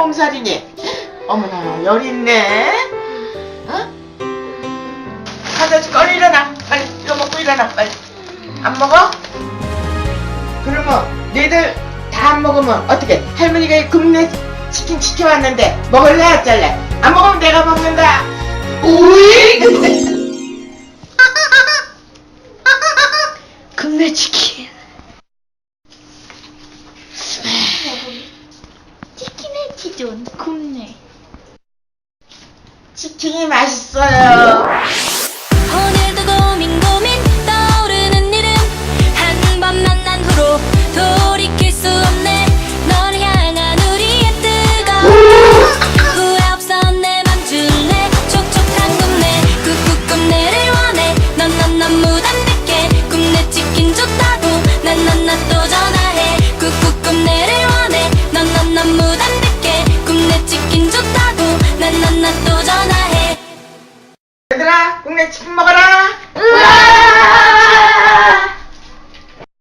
몸살이니? 어머나 열 있네. 어? 가자 얼른 일어나. 빨리 이거 먹고 일어나 빨리. 안 먹어? 그러면 너희들 다 안 먹으면 어떻게? 할머니가 굽네 치킨 시켜왔는데 먹을래 어쩔래? 안 먹으면 내가 먹는다. 우이! 금내 치킨. 치존 굽네. 치킨이 맛있어요. 치킨 먹어라.